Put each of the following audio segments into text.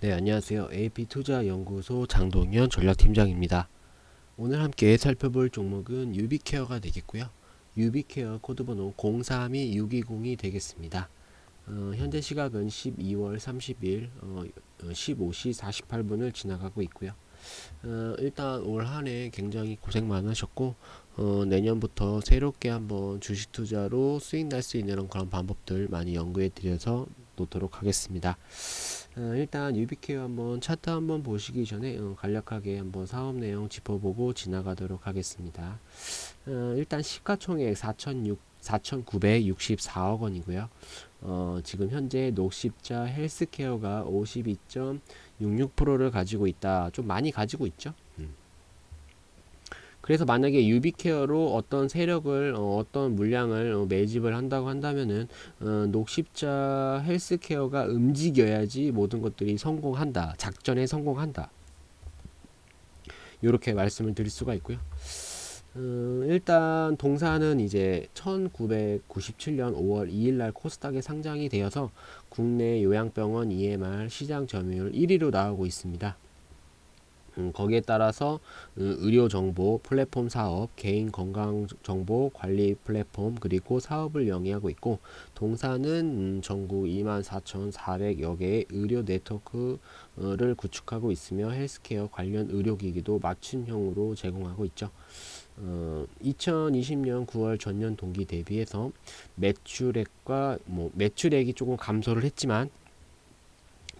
네, 안녕하세요. AP투자연구소 장동현 전략팀장입니다. 오늘 함께 살펴볼 종목은 유비케어가 되겠고요. 유비케어 코드번호 032620이 되겠습니다. 어, 현재 시각은 12월 30일 어, 15시 48분을 지나가고 있고요. 어, 일단 올 한 해 굉장히 고생 많으셨고 어, 내년부터 새롭게 한번 주식 투자로 수익 날 수 있는 그런 방법들 많이 연구해 드려서 놓도록 하겠습니다. 어, 일단 유비케어 한번 차트 한번 보시기 전에 어, 간략하게 한번 사업 내용 짚어보고 지나가도록 하겠습니다. 어, 일단 시가총액 4,600 4,964억 원이고요. 어, 지금 현재 녹십자 헬스케어가 52.66%를 가지고 있다. 좀 많이 가지고 있죠. 음. 그래서 만약에 유비케어로 어떤 세력을 어, 떤 물량을 어, 매집을 한다고 한다면은 어, 녹십자 헬스케어가 움직여야지 모든 것들이 성공한다. 작전에 성공한다. 이렇게 말씀을 드릴 수가 있고요. 음, 일단 동사는 이제 1997년 5월 2일 날 코스닥에 상장이 되어서 국내 요양병원 EMR 시장 점유율 1위로 나오고 있습니다. 음, 거기에 따라서 음, 의료 정보 플랫폼 사업, 개인 건강 정보 관리 플랫폼 그리고 사업을 영위하고 있고 동사는 음, 전국 24,400여 개의 의료 네트워크를 구축하고 있으며 헬스케어 관련 의료기기도 맞춤형으로 제공하고 있죠. 어, 2020년 9월 전년 동기 대비해서 매출액과 뭐 매출액이 조금 감소를 했지만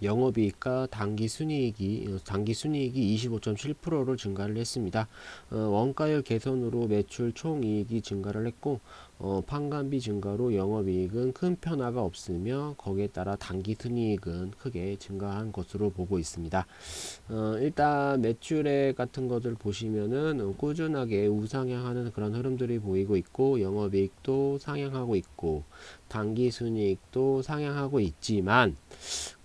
영업이익과 당기 순이익이 어, 당기 순이익이 25.7%를 증가를 했습니다. 어, 원가율 개선으로 매출 총이익이 증가를 했고 어, 판관비 증가로 영업이익은 큰 변화가 없으며 거기에 따라 당기 순이익은 크게 증가한 것으로 보고 있습니다. 어, 일단 매출액 같은 것을 보시면은 꾸준하게 우상향하는 그런 흐름들이 보이고 있고 영업이익도 상향하고 있고 당기 순이익도 상향하고 있지만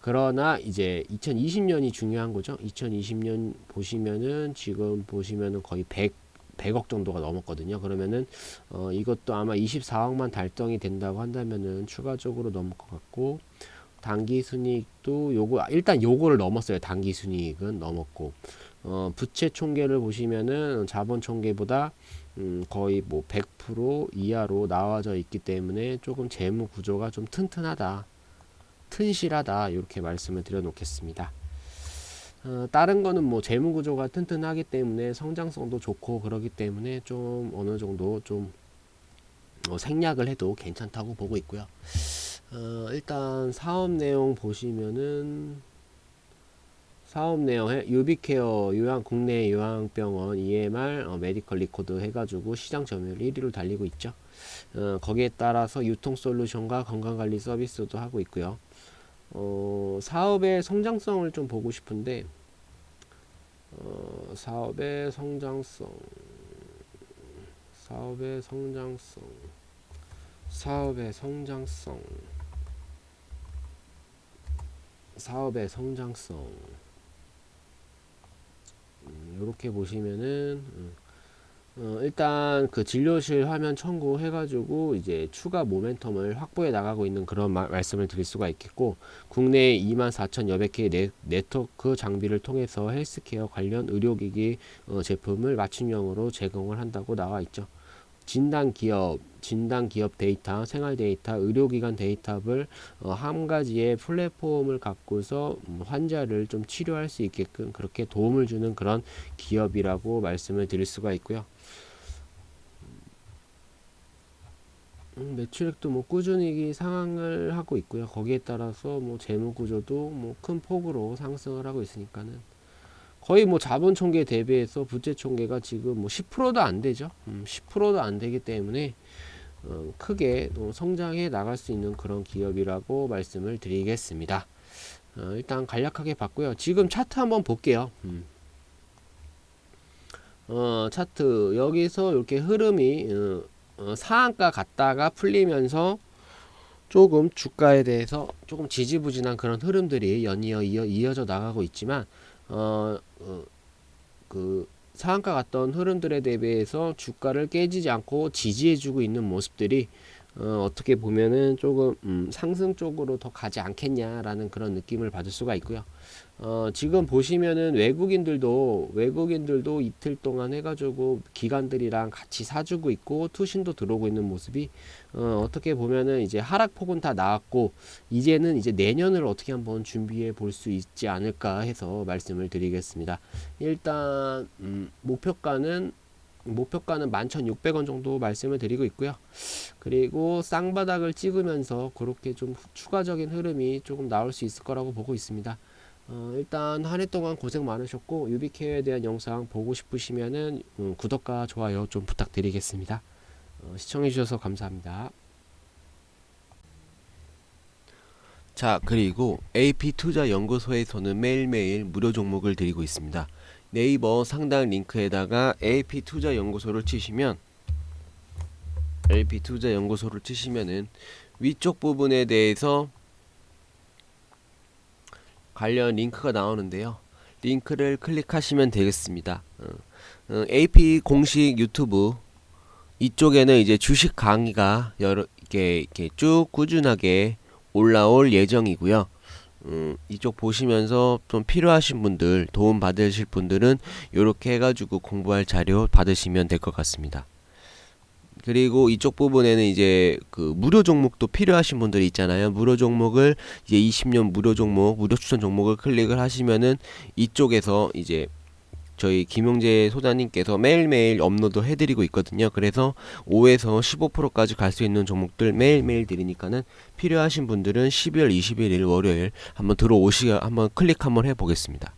그러나 이제 2020년이 중요한 거죠. 2020년 보시면은 지금 보시면은 거의 100 100억 정도가 넘었거든요. 그러면은 어 이것도 아마 24억만 달성이 된다고 한다면은 추가적으로 넘을 것 같고 단기 순이익도 요거 일단 요거를 넘었어요. 단기 순이익은 넘었고 어 부채 총계를 보시면은 자본 총계보다 음 거의 뭐 100% 이하로 나와져 있기 때문에 조금 재무 구조가 좀 튼튼하다. 튼실하다 이렇게 말씀을 드려 놓겠습니다. 어, 다른 거는 뭐 재무 구조가 튼튼하기 때문에 성장성도 좋고 그러기 때문에 좀 어느 정도 좀 어, 생략을 해도 괜찮다고 보고 있고요. 어, 일단 사업 내용 보시면은 사업 내용 유비케어 요양 국내 요양병원 EMR 어, 메디컬 리코드 해가지고 시장 점유율 1위로 달리고 있죠. 어, 거기에 따라서 유통 솔루션과 건강관리 서비스도 하고 있고요. 어, 사업의 성장성을 좀 보고 싶은데 어, 사업의 성장성 사업의 성장성 사업의 성장성 사업의 성장성. 이렇게 음, 보시면은 음, 어, 일단 그 진료실 화면 첨부해 가지고 이제 추가 모멘텀을 확보해 나가고 있는 그런 마, 말씀을 드릴 수가 있겠고 국내 24,000여백 개의 네, 네트워크 장비를 통해서 헬스케어 관련 의료기기 어, 제품을 맞춤형으로 제공을 한다고 나와 있죠. 진단 기업, 진단 기업 데이터, 생활 데이터, 의료기관 데이터를 어, 한 가지의 플랫폼을 갖고서 음, 환자를 좀 치료할 수 있게끔 그렇게 도움을 주는 그런 기업이라고 말씀을 드릴 수가 있고요. 매출액도 뭐 꾸준히 상황을 하고 있고요. 거기에 따라서 뭐 재무 구조도 뭐 큰 폭으로 상승을 하고 있으니까는 거의 뭐 자본 총계 대비해서 부채 총계가 지금 뭐 10%도 안 되죠. 음, 10%도 안 되기 때문에 어, 크게 성장해 나갈 수 있는 그런 기업이라고 말씀을 드리겠습니다. 어, 일단 간략하게 봤고요. 지금 차트 한번 볼게요. 음. 어, 차트 여기서 이렇게 흐름이 어, 어, 상한가 갔다가 풀리면서 조금 주가에 대해서 조금 지지부진한 그런 흐름들이 연이어 이어, 이어 져 나가고 있지만 어, 어, 그 상한가 갔던 흐름들에 대비해서 주가를 깨지지 않고 지지해주고 있는 모습들이 어, 어떻게 보면은 조금 음, 상승 쪽으로 더 가지 않겠냐라는 그런 느낌을 받을 수가 있고요. 어, 지금 보시면은 외국인들도 외국인들도 이틀 동안 해가지고 기관들이랑 같이 사주고 있고 투신도 들어오고 있는 모습이 어, 어떻게 보면은 이제 하락폭은 다 나왔고 이제는 이제 내년을 어떻게 한번 준비해 볼 수 있지 않을까 해서 말씀을 드리겠습니다. 일단 음, 목표가는 목표가는 11,600원 정도 말씀을 드리고 있고요. 그리고 쌍바닥을 찍으면서 그렇게 좀 추가적인 흐름이 조금 나올 수 있을 거라고 보고 있습니다. 어, 일단 한 해 동안 고생 많으셨고 유비케어에 대한 영상 보고 싶으시면은 음, 구독과 좋아요 좀 부탁드리겠습니다. 어, 시청해 주셔서 감사합니다. 자 그리고 AP투자 연구소에서는 매일매일 무료 종목을 드리고 있습니다. 네이버 상단 링크에다가 AP투자 연구소를 치시면 AP투자 연구소를 치시면은 위쪽 부분에 대해서 관련 링크가 나오는데요. 링크를 클릭하시면 되겠습니다. 어, 어, AP 공식 유튜브 이쪽에는 이제 주식 강의가 여러 이렇게, 이렇게 쭉 꾸준하게 올라올 예정이고요. 음, 이쪽 보시면서 좀 필요하신 분들 도움 받으실 분들은 이렇게 해가지고 공부할 자료 받으시면 될 것 같습니다. 그리고 이쪽 부분에는 이제 그 무료 종목도 필요하신 분들이 있잖아요. 무료 종목을 이제 20년 무료 종목, 무료 추천 종목을 클릭을 하시면은 이쪽에서 이제 저희 김용재 소장님께서 매일매일 업로드 해드리고 있거든요. 그래서 5에서 15%까지 갈 수 있는 종목들 매일매일 드리니까는 필요하신 분들은 12월 21일 월요일 한번 들어오시 한번 클릭 한번 해보겠습니다.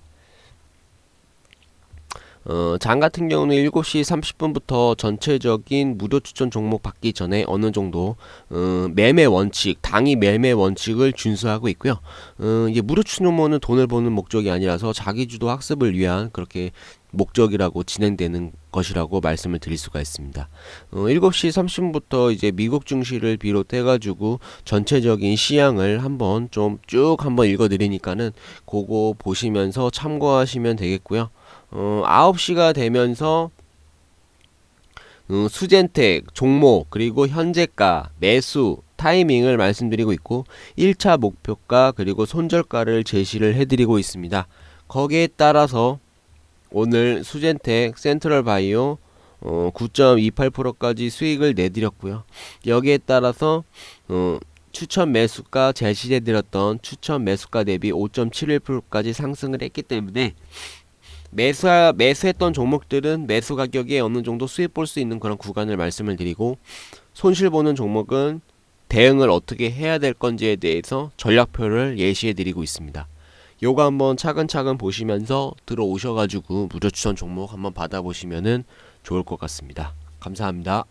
어, 장 같은 경우는 7시 30분부터 전체적인 무료 추천 종목 받기 전에 어느 정도 어, 매매 원칙, 당이 매매 원칙을 준수하고 있고요. 어, 이제 무료 추천 종목은 돈을 버는 목적이 아니라서 자기 주도 학습을 위한 그렇게 목적이라고 진행되는 것이라고 말씀을 드릴 수가 있습니다. 어, 7시 30분부터 이제 미국 증시를 비롯해 가지고 전체적인 시향을 한번 좀 쭉 한번 읽어 드리니까는 그거 보시면서 참고하시면 되겠고요. 어, 9시가 되면서 어, 수젠텍 종목 그리고 현재가 매수 타이밍을 말씀드리고 있고 1차 목표가 그리고 손절가를 제시를 해드리고 있습니다. 거기에 따라서 오늘 수젠텍 센트럴 바이오 어, 9.28%까지 수익을 내드렸고요. 여기에 따라서 어, 추천 매수가 제시해드렸던 추천 매수가 대비 5.71%까지 상승을 했기 때문에 매수 매수했던 종목들은 매수 가격에 어느 정도 수익 볼 수 있는 그런 구간을 말씀을 드리고 손실 보는 종목은 대응을 어떻게 해야 될 건지에 대해서 전략표를 예시해 드리고 있습니다. 요거 한번 차근차근 보시면서 들어오셔가지고 무료 추천 종목 한번 받아보시면은 좋을 것 같습니다. 감사합니다.